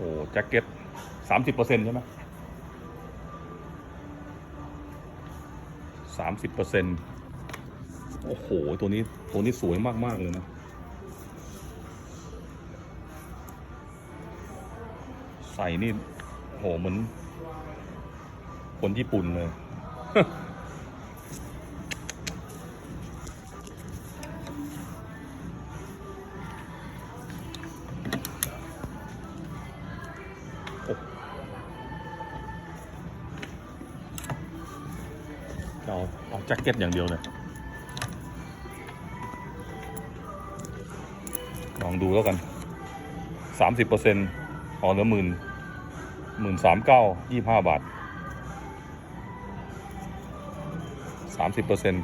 อ้แจ็คเก็ตสามสิบเปอร์เซ็นต์ใช่ไหมสามสิบเปอร์เซ็นต์โอ้โห ตัวนี้ ตัวนี้สวยมาก ๆ เลยนะ ใส่นี่โหเหมือนคนญี่ปุ่นเลย จ็คเก็ตอย่างเดียวเลยลองดูแล้วกันสามสิบเปอร์เซ็นต์อ๋อเหลือหมื่นหมื่นสามเก้ายี่ห้าบาทสามสิบเปอร์เซ็นต์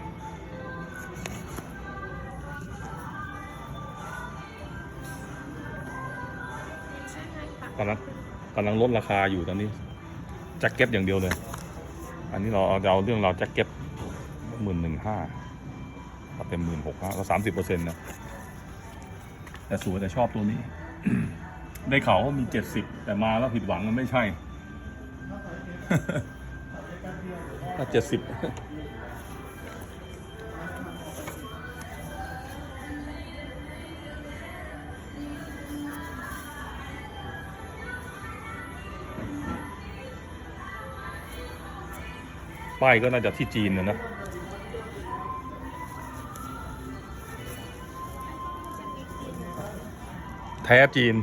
ใช่ไหมคะกำลังกำลังลดราคาอยู่ตอนนี้แจ็คเก็ตอย่างเดียวเลย อันนี้เราเอาเอาเรื่องเราแจ็คเก็ต หมื่นหนึ่งห้าก็เป็นหมื่นหกก็สามสิบเปอร์เซ็นต์นะ แต่สวยแต่ชอบตัวนี้ ได้ข่าวว่ามีเจ็ดสิบแต่มาแล้วผิดหวังมันไม่ใช่ถ้าเจ็ดสิบป้ายก็น่าจะที่จีนนะนะ แท้จีน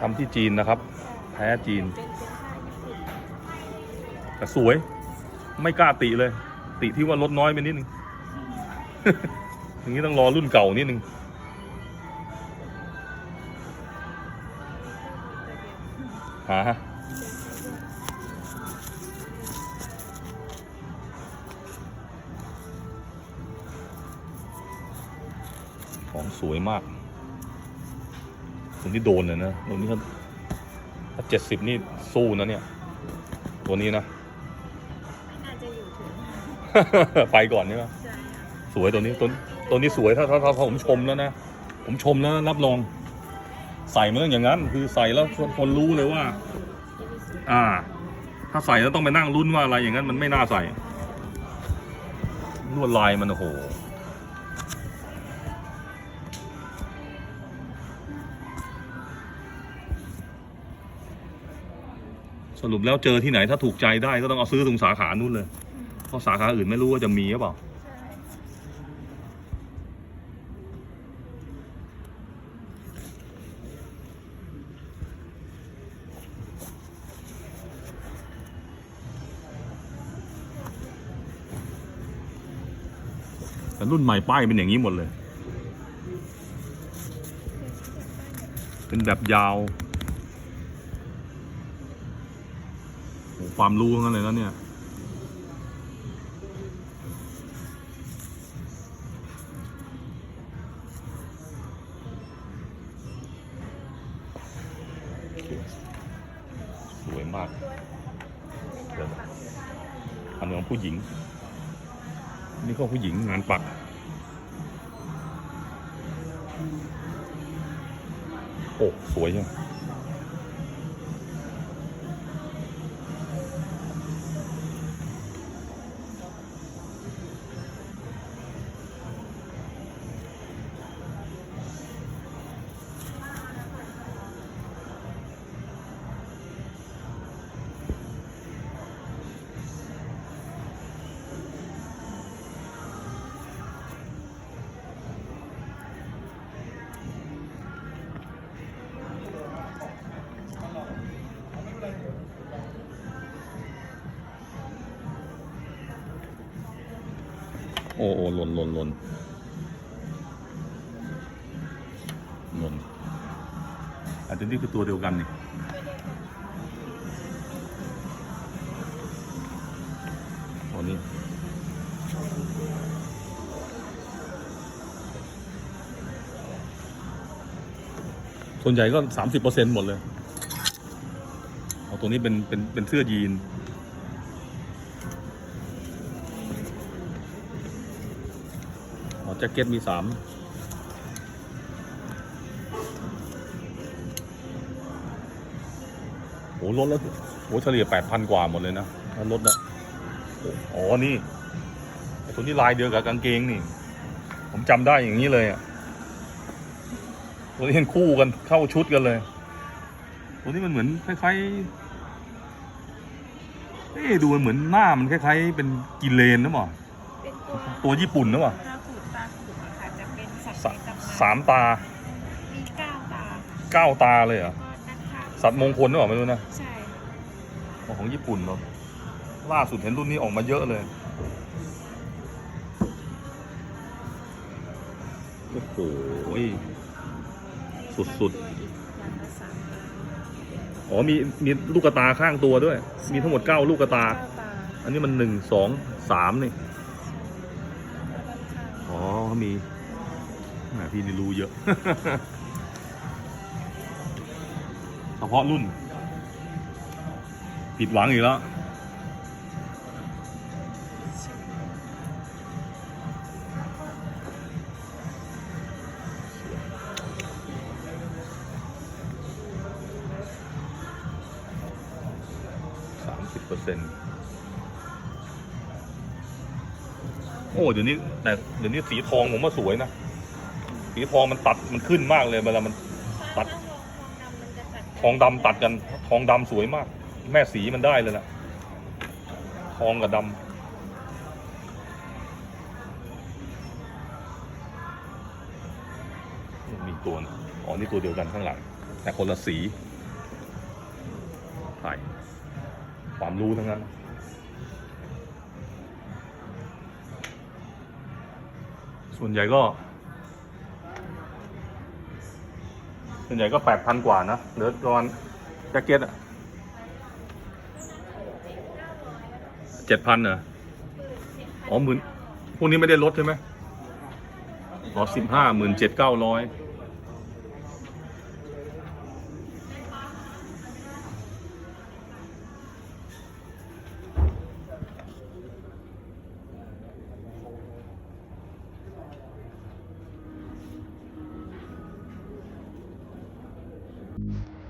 ทำที่จีนนะครับ แท้จีนเป็นเป็นผ้าญี่ปุ่นแต่สวย ไม่กล้าติเลย ติที่ว่าลดน้อยไปนิดนึงอย่างนี้ต้องรอรุ่นเก่านิดนึงหาของสวยมาก ตรงนี้โดนเลยนะตรงนี้ถ้าเจ็ดสิบนี่สู้นะเนี่ย ตัวนี้นะน่าจะอยู่ถึงไปก่อนใช่ไหมใช่ค่ะสวยตัวนี้ตัวตัวนี้สวยถ้าถ้าถ้าผมชมแล้วนะ ผมชมแล้วรับรอง ใส่มันต้องอย่างนั้น คือใส่แล้วคนคนรู้เลยว่า อ่า ถ้าใส่แล้วต้องไปนั่งลุ้นว่าอะไรอย่างนั้นมันไม่น่าใส่ลวดลายมันโอ้โห สรุปแล้วเจอที่ไหนถ้าถูกใจได้ก็ต้องเอาซื้อตรงสาขานู่นเลย เพราะสาขาอื่นไม่รู้ว่าจะมีหรือเปล่าแต่รุ่นใหม่ป้ายเป็นอย่างนี้หมดเลย เป็นแบบยาว ความรู้ทั้งนั้นเลยนะเนี่ย สวยมากเดินะอันนี้ของผู้หญิง นี่ก็ผู้หญิงงานปักโอ้ สวยใช่ โอ้โอ้หล่นหล่นหล่นหล่นอาจจะนี่คือตัวเดียวกันนี่ตัวนี้ส่วนใหญ่ก็สามสิบเปอร์เซ็นต์หมดเลย เอาตัวนี้เป็นเป็นเป็นเสื้อยีน แจ็คเก็ตมีสามโหลดแล้วโหเฉลี่ยแปดพันกว่าหมดเลยนะแล้วลดนะอ๋อนี่ไอ้ตัวนี้ลายเดียวกับกางเกงนี่ ผมจำได้อย่างนี้เลยอะตัวนี้เห็นคู่กันเข้าชุดกันเลย ตัวนี้มันเหมือนคล้ายๆเอ๊ะดูมันเหมือนหน้ามันคล้ายๆเป็นกิเลนนะมั้งเป็นตัวตัวญี่ปุ่นนะมั้ง สาในตำนานสามตามีเก้าตาเก้าตาเลยเหรอก็ด้านข้างสัตว์มงคลหรือเปล่าไม่รู้นะใช่ของญี่ปุ่นเนาะล่าสุดเห็นรุ่นนี้ออกมาเยอะเลยโอ้โหสุดตัวอีกอย่างละสามตาๆอ๋อมีมีลูกกระตาข้างตัวด้วย มีทั้งหมดเก้าลูกกระตาเก้าตา อันนี้มันหนึ่งสองสามนี่แล้วด้านข้างอ๋อเขามีแหม พี่นี่รู้เยอะเฉพาะรุ่น ผิดหวังอีกแล้ว สามสิบเปอร์เซ็นต์โอ้ เดี๋ยวนี้ แต่ เดี๋ยวนี้สีทองผมว่าสวยนะ สีทองมันตัดมันขึ้นมากเลยเวลามันตัดทองดำมันจะตัดกัน ทองดำสวยมาก แม่สีมันได้เลยล่ะทองกับดำมีตัวอ๋อนี่ตัวเดียวกันข้างหลัง แต่คนละสีใช่ความรู้ทั้งนั้นส่วนใหญ่ก็ ส่วนใหญ่ก็แปดพันกว่านะเหลือประมาณแจ็คเก็ตอะเจ็ดพันเหรออ๋อหมื่นพวกนี้ไม่ได้ลดใช่ไหมอ๋อสิบห้าหมื่นเจ็ดเก้าร้อย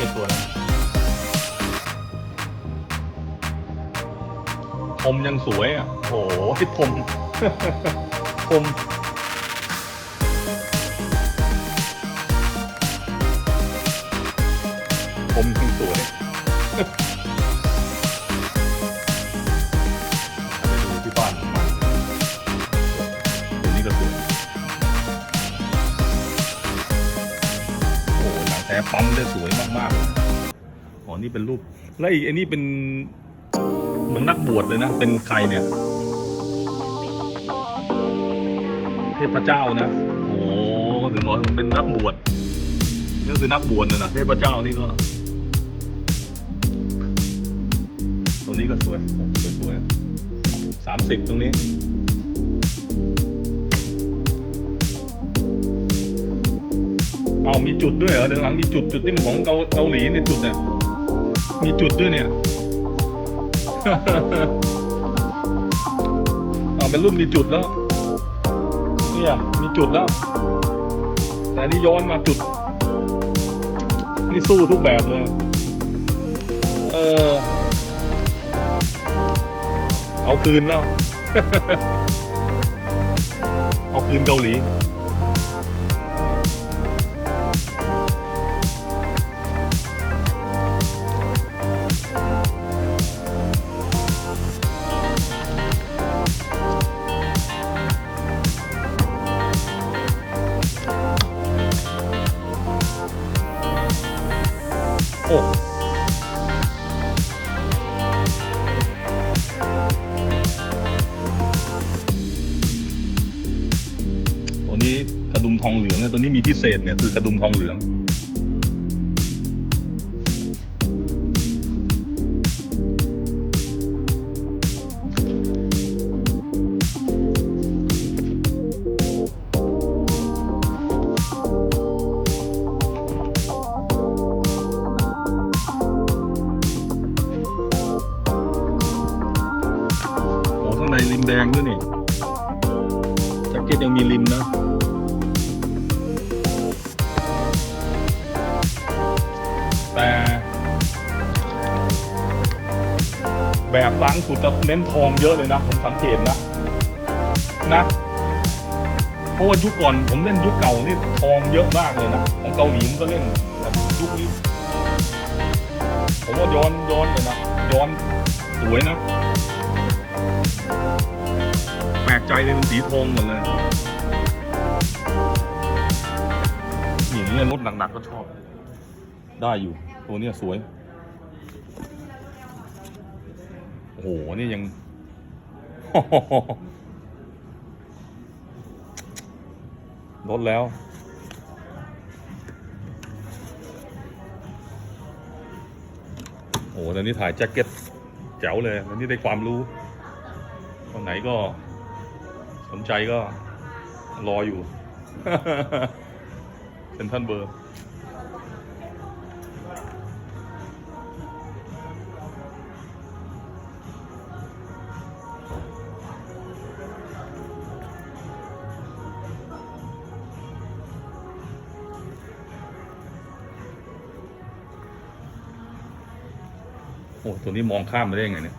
เป็นแจ็คเก็ตตัวนั้นพรมยังสวยอะ โอ้โหที่พรมพรมพรมยังสวยไปดูที่บ้านผมมาตัวนี้ก็สวย โอ้โหหนังแท้ปั๊มได้สวยมาก ๆเลยอ๋อนี่เป็นรูปแล้วอีกอันนี้เป็นเหมือนนักบวชเลยนะ เป็นใครเนี่ย เทพเจ้านะโอ้ก็ถึงบอกเป็นนักบวชนี่ก็คือนักบวชนะนะเทพเจ้านี่ก็ตัวนี้ก็สวยสวยสวยสามสิบตรงนี้ เอามีจุดด้วยเหรอเดี๋ยวหลังมีจุดจุดที่มันของเกาเกาหลีเนี่ยจุดเนี่ยมีจุดด้วยเนี่ย เอาเป็นรุ่นมีจุดแล้ว เนี่ยมีจุดแล้ว แต่นี่ย้อนมาจุด นี่สู้ทุกแบบเลย เออ เอาคืนแล้ว เอาคืนเกาหลี เนี่ยตัวนี้มีพิเศษเนี่ยคือกระดุมทองเหลือง แบบล้างสุดจะเน้นทองเยอะเลยนะผมสังเกตนะนะเพราะว่ายุคก่อนผมเล่นยุคเก่านี่ทองเยอะมากเลยนะของเกาหลีมันก็เล่นแต่ยุคนี้ผมว่าย้อนย้อนเลยนะย้อนสวยนะแปลกใจเลยมันสีทองหมดเลยนี่เนี่ยรถหนักๆก็ชอบ ได้อยู่ ตัวเนี้ยสวย โอ้โห นี่ยัง ลดแล้ว โอ้โหตอนนี้ถ่ายแจ็คเก็ตแจ๋วเลยตอนนี้ได้ความรู้ ตรงไหนก็ สนใจก็รออยู่ เซ็นทรัลเบอร์ ตัวนี้มองข้ามไปได้ยังไงเนี่ย